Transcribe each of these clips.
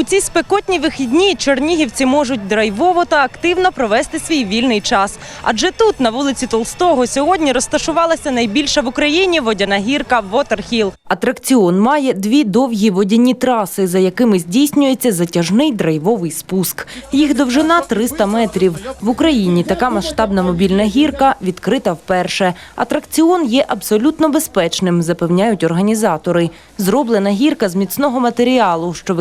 У ці спекотні вихідні чернігівці можуть драйвово та активно провести свій вільний час. Адже тут, на вулиці Толстого, сьогодні розташувалася найбільша в Україні водяна гірка Вотерхіл. Атракціон має дві довгі водяні траси, за якими здійснюється затяжний драйвовий спуск. Їх довжина 300 метрів. В Україні така масштабна мобільна гірка відкрита вперше. Атракціон є абсолютно безпечним, запевняють організатори. Зроблена гірка з міцного матеріалу, що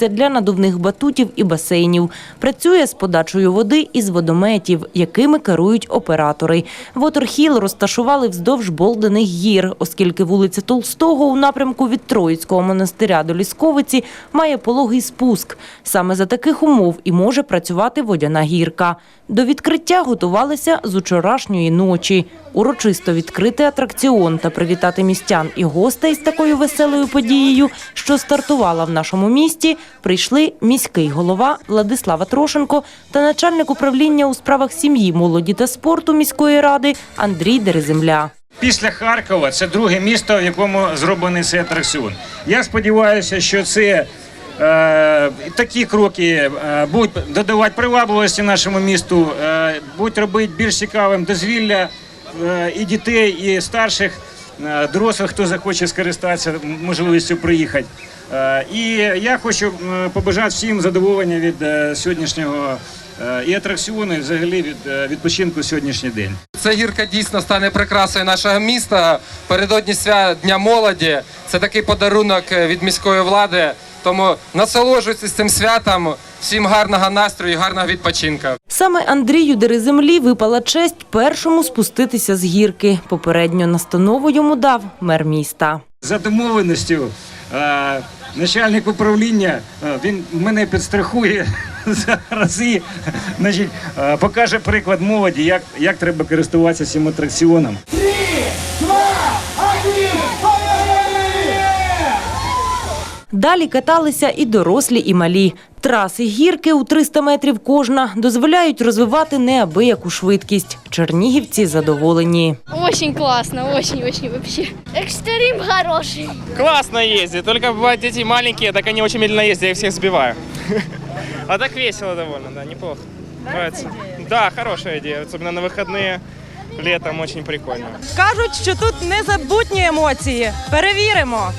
використовується для надувних батутів і басейнів. Працює з подачею води із водометів, якими керують оператори. Вотерхіл розташували вздовж Болдених гір, оскільки вулиця Толстого у напрямку від Троїцького монастиря до Лісковиці має пологий спуск. Саме за таких умов і може працювати водяна гірка. До відкриття готувалися з учорашньої ночі. Урочисто відкрити атракціон та привітати містян і гостей з такою веселою подією, що стартувала в нашому місті, прийшли міський голова Владислава Трошенко та начальник управління у справах сім'ї, молоді та спорту міської ради Андрій Дереземля. Після Харкова це друге місто, в якому зроблений цей атракціон. Я сподіваюся, що це е, такі кроки е, будуть додавати привабливості нашому місту, е, будуть робити більш цікавим дозвілля і дітей, і старших, дорослих, хто захоче скористатися можливістю приїхати. Е, і я хочу е, побажати всім задоволення від е, сьогоднішнього е, і атракціону, і взагалі від е, відпочинку сьогоднішній день. Ця гірка дійсно стане прикрасою нашого міста. Передодні свят Дня молоді. Це такий подарунок е, від міської влади. Тому насолоджуйтесь цим святом. Всім гарного настрою, і гарного відпочинку. Саме Андрію Дереземлі випала честь першому спуститися з гірки. Попередньо настанову йому дав мер міста. За домовленістю е, начальник управління е, він мене підстрахує зараз і значить, е, покаже приклад молоді, як, як треба користуватися цим атракціоном. Далі каталися і дорослі, і малі. Траси гірки у 300 метрів кожна дозволяють розвивати неабияку швидкість. Чернігівці задоволені. Очень классно, очень-очень вообще. Экстрим хороший. Классно ездит, только бывают дети маленькие, так они очень медленно ездят, я их всех сбиваю. А так весело довольно, да, неплохо. Нравится. Да, хорошая идея, особенно на выходные, летом очень прикольно. Кажуть, що тут незабутні емоції. Перевіримо.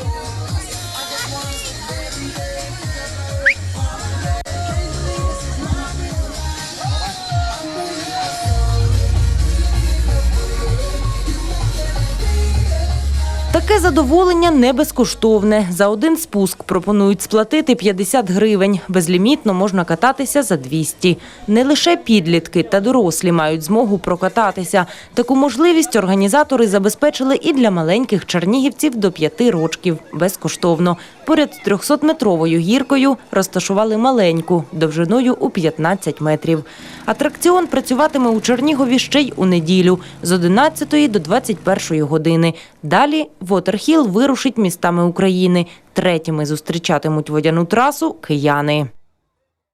Таке задоволення не безкоштовне. За один спуск пропонують сплатити 50 гривень. Безлімітно можна кататися за 200. Не лише підлітки та дорослі мають змогу прокататися. Таку можливість організатори забезпечили і для маленьких чернігівців до 5 років безкоштовно. Поряд з 300-метровою гіркою розташували маленьку довжиною у 15 метрів. Атракціон працюватиме у Чернігові ще й у неділю з 11 до 21 години. Далі Вотерхіл вирушить містами України. Третіми зустрічатимуть водяну трасу кияни.